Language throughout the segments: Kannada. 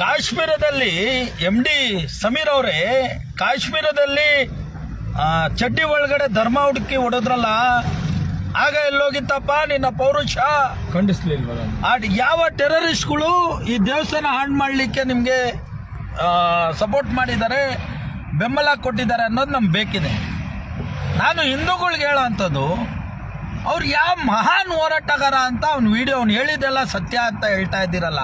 ಕಾಶ್ಮೀರದಲ್ಲಿ ಎಂ ಡಿ ಸಮೀರ್ ಅವರೇ ಕಾಶ್ಮೀರದಲ್ಲಿ ಚಡ್ಡಿ ಒಳಗಡೆ ಧರ್ಮ ಹುಡುಕಿ ಹೊಡೆದ್ರಲ್ಲ ಆಗ ಎಲ್ಲೋಗಿತ್ತಪ್ಪ ನಿನ್ನ ಪೌರುಷ? ಖಂಡಿಸ್ಲಿಲ್ವಲ್ಲ. ಆ ಯಾವ ಟೆರರಿಸ್ಟ್ಗಳು ಈ ದೇವಸ್ಥಾನ ಹಾಳು ಮಾಡಲಿಕ್ಕೆ ನಿಮಗೆ ಸಪೋರ್ಟ್ ಮಾಡಿದ್ದಾರೆ ಬೆಂಬಲ ಕೊಟ್ಟಿದ್ದಾರೆ ಅನ್ನೋದು ನಮ್ಗೆ ಬೇಕಿದೆ. ನಾನು ಹಿಂದೂಗಳಿಗೆ ಹೇಳೋ ಅಂಥದ್ದು ಅವ್ರು ಯಾವ ಮಹಾನ್ ಹೋರಾಟಗಾರ ಅಂತ ಅವ್ನ ವಿಡಿಯೋ ಅವ್ನು ಹೇಳಿದ್ದೆಲ್ಲ ಸತ್ಯ ಅಂತ ಹೇಳ್ತಾ ಇದ್ದೀರಲ್ಲ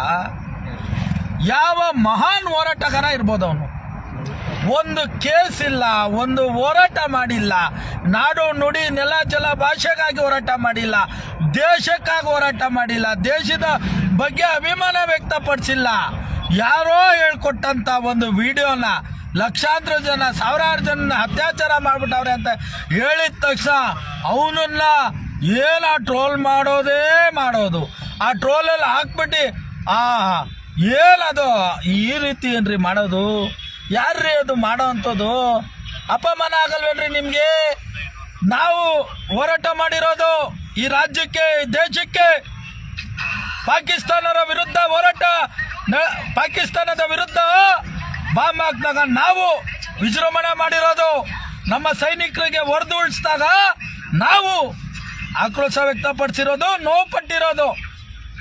ಯಾವ ಮಹಾನ್ ಹೋರಾಟಗಾರ ಇರ್ಬೋದು ಅವನು? ಒಂದು ಕೇಸ್ ಇಲ್ಲ, ಒಂದು ಹೋರಾಟ ಮಾಡಿಲ್ಲ. ನಾಡು ನುಡಿ ನೆಲ ಜಲ ಭಾಷೆಗಾಗಿ ಹೋರಾಟ ಮಾಡಿಲ್ಲ. ದೇಶಕ್ಕಾಗಿ ಹೋರಾಟ ಮಾಡಿಲ್ಲ. ದೇಶದ ಬಗ್ಗೆ ಅಭಿಮಾನ ವ್ಯಕ್ತಪಡಿಸಿಲ್ಲ. ಯಾರೋ ಹೇಳ್ಕೊಟ್ಟಂತ ಒಂದು ವಿಡಿಯೋನ ಲಕ್ಷಾಂತರ ಜನ, ಸಾವಿರಾರು ಜನ ಅತ್ಯಾಚಾರ ಮಾಡ್ಬಿಟ್ಟವ್ರೆ ಅಂತ ಹೇಳಿದ ತಕ್ಷಣ ಅವನನ್ನ ಆ ಟ್ರೋಲ್ ಮಾಡೋದೇ ಮಾಡೋದು. ಆ ಟ್ರೋಲಲ್ಲಿ ಹಾಕ್ಬಿಟ್ಟು, ಆ ಏನದು ಈ ರೀತಿ ಏನ್ರಿ ಮಾಡೋದು? ಯಾರ್ರೀ ಅದು ಮಾಡೋ ಅಂಥದ್ದು? ಅಪಮಾನ ಆಗಲ್ವೇನ್ರಿ ನಿಮಗೆ? ನಾವು ಹೋರಾಟ ಮಾಡಿರೋದು ಈ ರಾಜ್ಯಕ್ಕೆ ದೇಶಕ್ಕೆ. ಪಾಕಿಸ್ತಾನರ ವಿರುದ್ಧ ಹೋರಾಟ ಪಾಕಿಸ್ತಾನದ ವಿರುದ್ಧ ಬಾಂಬ್ ಹಾಕಿದಾಗ ನಾವು ವಿಜೃಂಭಣೆ ಮಾಡಿರೋದು. ನಮ್ಮ ಸೈನಿಕರಿಗೆ ಹೊಡೆದು ಉಳಿಸಿದಾಗ ನಾವು ಆಕ್ರೋಶ ವ್ಯಕ್ತಪಡಿಸಿರೋದು, ನೋವು ಪಟ್ಟಿರೋದು.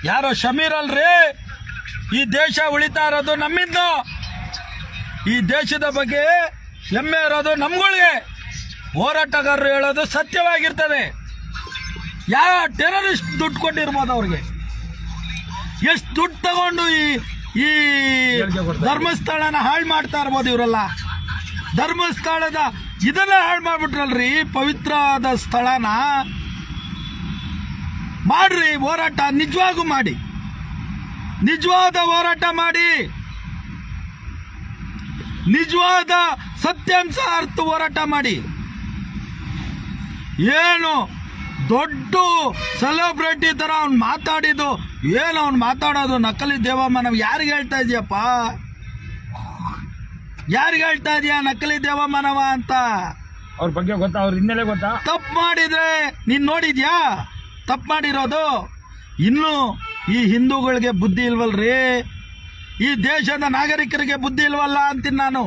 ಯಾರೋ ಶಮೀರ್ ಅಲ್ರಿ? ಈ ದೇಶ ಉಳಿತಾ ಇರೋದು ನಮ್ಮಿಂದ. ಈ ದೇಶದ ಬಗ್ಗೆ ಹೆಮ್ಮೆ ಇರೋದು ನಮ್ಗಳಿಗೆ. ಹೋರಾಟಗಾರರು ಹೇಳೋದು ಸತ್ಯವಾಗಿರ್ತದೆ. ಯಾವ ಟೆರರಿಸ್ಟ್ ದುಡ್ಡು ಕೊಟ್ಟಿರ್ಬೋದು ಅವ್ರಿಗೆ? ಎಷ್ಟು ದುಡ್ಡು ತಗೊಂಡು ಈ ಈ ಧರ್ಮಸ್ಥಳನ ಹಾಳು ಮಾಡ್ತಾ ಇರ್ಬೋದು ಇವರೆಲ್ಲ? ಧರ್ಮಸ್ಥಳದ ಇದನ್ನ ಹಾಳು ಮಾಡ್ಬಿಟ್ರಲ್ರಿ ಪವಿತ್ರವಾದ ಸ್ಥಳನ. ಮಾಡ್ರಿ, ಹೋರಾಟ ನಿಜವಾಗೂ ಮಾಡಿ. ನಿಜವಾದ ಹೋರಾಟ ಮಾಡಿ. ನಿಜವಾದ ಸತ್ಯಾಂಶ ಅರ್ಥ ಹೋರಾಟ ಮಾಡಿ. ಏನು ದೊಡ್ಡ ಸೆಲೆಬ್ರಿಟಿ ತರ ಅವ್ನು ಮಾತಾಡಿದ್ದು ಏನು ಅವ್ನು ಮಾತಾಡೋದು ನಕಲಿ ದೇವಮ್ಮ ನಾವು ಯಾರಿಗೆ ಹೇಳ್ತಾ ಇದೀಯಪ್ಪ? ಯಾರಿಗೆ ಹೇಳ್ತಾ ಇದೀಯ ನಕಲಿ ದೇವಮ್ಮನವ ಅಂತ? ಅವ್ರ ಬಗ್ಗೆ ಗೊತ್ತಾ? ಅವ್ರ ಹಿನ್ನೆಲೆ ಗೊತ್ತಾ? ತಪ್ಪು ಮಾಡಿದ್ರೆ ನೀನು ನೋಡಿದ್ಯಾ? ತಪ್ಪು ಮಾಡಿರೋದು? ಇನ್ನು ಈ ಹಿಂದೂಗಳಿಗೆ ಬುದ್ಧಿ ಇಲ್ವಲ್ರಿ? ಈ ದೇಶದ ನಾಗರಿಕರಿಗೆ ಬುದ್ಧಿ ಇಲ್ವಲ್ಲ ಅಂತೀನಿ ನಾನು.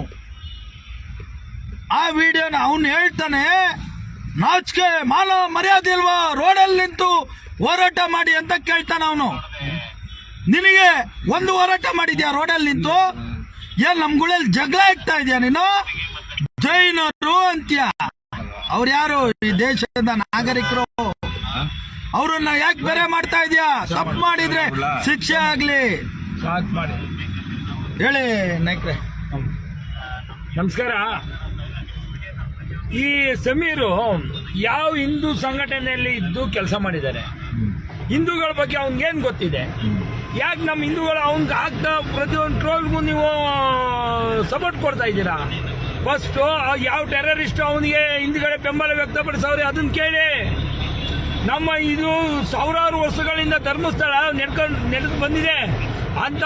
ಆ ವಿಡಿಯೋನ ಅವನು ಹೇಳ್ತಾನೆ, ನಾಚಿಕೆ, ಮಾನವ ಮರ್ಯಾದೆ ಇಲ್ವಾ? ರೋಡಲ್ಲಿ ನಿಂತು ಹೋರಾಟ ಮಾಡಿ ಅಂತ ಕೇಳ್ತಾನೆ ಅವನು. ನಿನಗೆ ಒಂದು ಹೋರಾಟ ಮಾಡಿದ್ಯಾ ರೋಡಲ್ಲಿ ನಿಂತು? ಏನ್ ನಮ್ಗಳಲ್ಲಿ ಜಗಳ ಇಡ್ತಾ ಇದೆಯಾ ನೀನು? ಜೈನರು ಅಂತ್ಯ? ಅವ್ರು ಯಾರು ಈ ದೇಶದ ನಾಗರಿಕರು? ಅವ್ರನ್ನ ಯಾಕೆ ಬೇರೆ ಮಾಡ್ತಾ ಇದೀಯಾ? ತಪ್ಪು ಮಾಡಿದ್ರೆ ಶಿಕ್ಷೆ ಆಗಲಿ. ಹೇಳಿ ನಾಯ್ಕ್ರೆ. ನಮಸ್ಕಾರ. ಈ ಸಮೀರು ಯಾವ ಹಿಂದೂ ಸಂಘಟನೆಯಲ್ಲಿ ಇದ್ದು ಕೆಲಸ ಮಾಡಿದ್ದಾರೆ? ಹಿಂದೂಗಳ ಬಗ್ಗೆ ಅವ್ನಿಗೇನು ಗೊತ್ತಿದೆ? ಯಾಕೆ ನಮ್ಮ ಹಿಂದೂಗಳು ಅವ್ನಿಗೆ ಆಗ್ತಾ ಪ್ರತಿಯೊಂದು ಟ್ರೋಲ್ಗೂ ನೀವು ಸಪೋರ್ಟ್ ಕೊಡ್ತಾ ಇದ್ದೀರಾ? ಫಸ್ಟು ಯಾವ ಟೆರರಿಸ್ಟು ಅವನಿಗೆ ಹಿಂದ್ಗಡೆ ಬೆಂಬಲ ವ್ಯಕ್ತಪಡಿಸೋರಿ ಅದನ್ನು ಕೇಳಿ. ನಮ್ಮ ಇದು ಸಾವಿರಾರು ವರ್ಷಗಳಿಂದ ಧರ್ಮಸ್ಥಳ ನೆಡ್ಕೊಂಡು ನೆಡೆದು ಬಂದಿದೆ ಅಂತ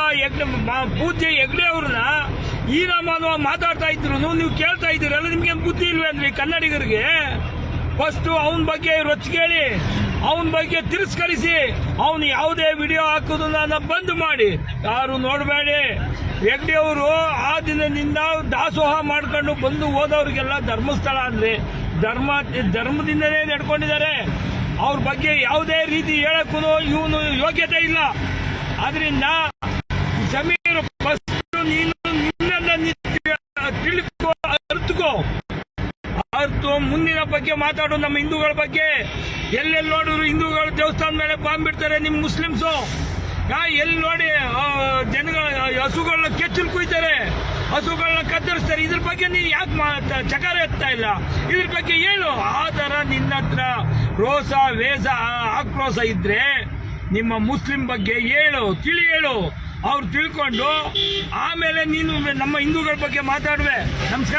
ಮ- ಪೂಜ್ಯ ಹೆಗ್ಡೆ ಅವ್ರನ್ನ ಈ ನಮ್ಮ ಮಾತಾಡ್ತಾ ಇದ್ರು ನೀವು ಕೇಳ್ತಾ ಇದ್ದೀರಲ್ಲ ನಿಮ್ಗೆ ಬುದ್ಧಿ ಇಲ್ವೇ ಅಂದ್ರೆ ಕನ್ನಡಿಗರಿಗೆ? ಫಸ್ಟು ಅವನ ಬಗ್ಗೆ ರೊಚ್ಚಿಗೇಳಿ ಅವನ ಬಗ್ಗೆ ತಿರಸ್ಕರಿಸಿ, ಅವನು ಯಾವುದೇ ವಿಡಿಯೋ ಹಾಕೋದನ್ನ ಬಂದ್ ಮಾಡಿ. ಯಾರು ನೋಡಬೇಡಿ ಹೆಗ್ಡೆ ಅವರು ಆ ದಿನದಿಂದ ದಾಸೋಹ ಮಾಡ್ಕೊಂಡು ಬಂದು ಹೋದವ್ರಿಗೆಲ್ಲ ಧರ್ಮಸ್ಥಳ ಅಂದ್ರೆ ಧರ್ಮ ಧರ್ಮದಿಂದಲೇ ನಡ್ಕೊಂಡಿದ್ದಾರೆ. ಅವ್ರ ಬಗ್ಗೆ ಯಾವುದೇ ರೀತಿ ಹೇಳಕ್ಕೂ ಇವನು ಯೋಗ್ಯತೆ ಇಲ್ಲ. ಆದ್ರಿಂದ ಜಮೀನು ನೀನು ತಿಳ್ಕೊ ಅರ್ಥಕೋ ಅರ್ಥ ಮುಂದಿನ ಬಗ್ಗೆ ಮಾತಾಡು ನಮ್ಮ ಹಿಂದೂಗಳ ಬಗ್ಗೆ. ಎಲ್ಲೆಲ್ಲಿ ನೋಡಿದ್ರು ಹಿಂದೂಗಳು ದೇವಸ್ಥಾನ ಮೇಲೆ ಬಾಂಬ್ ಬಿಡ್ತಾರೆ ನಿಮ್ ಮುಸ್ಲಿಮ್ಸು. ಯಾ ಎಲ್ಲಿ ನೋಡಿ ಜನಗಳ ಹಸುಗಳನ್ನ ಕೆಚ್ಚಲು ಕುಯ್ತಾರೆ, ಹಸುಗಳನ್ನ ಕತ್ತರಿಸ್ತಾರೆ. ಇದ್ರ ಬಗ್ಗೆ ನೀನು ಯಾಕೆ ಚಕಾರ ಎತ್ತಾ ಇಲ್ಲ? ಇದ್ರ ಬಗ್ಗೆ ಹೇಳು. ಆ ಥರ ನಿನ್ನ ಹತ್ರ ರೋಸ ವೇಸ ಆಕ್ರೋಶ ಇದ್ರೆ ನಿಮ್ಮ ಮುಸ್ಲಿಂ ಬಗ್ಗೆ ಹೇಳು, ತಿಳಿ ಹೇಳು. ಅವ್ರು ತಿಳ್ಕೊಂಡು, ಆಮೇಲೆ ನೀನು ನಮ್ಮ ಹಿಂದೂಗಳ ಬಗ್ಗೆ ಮಾತಾಡುವೆ. ನಮಸ್ಕಾರ.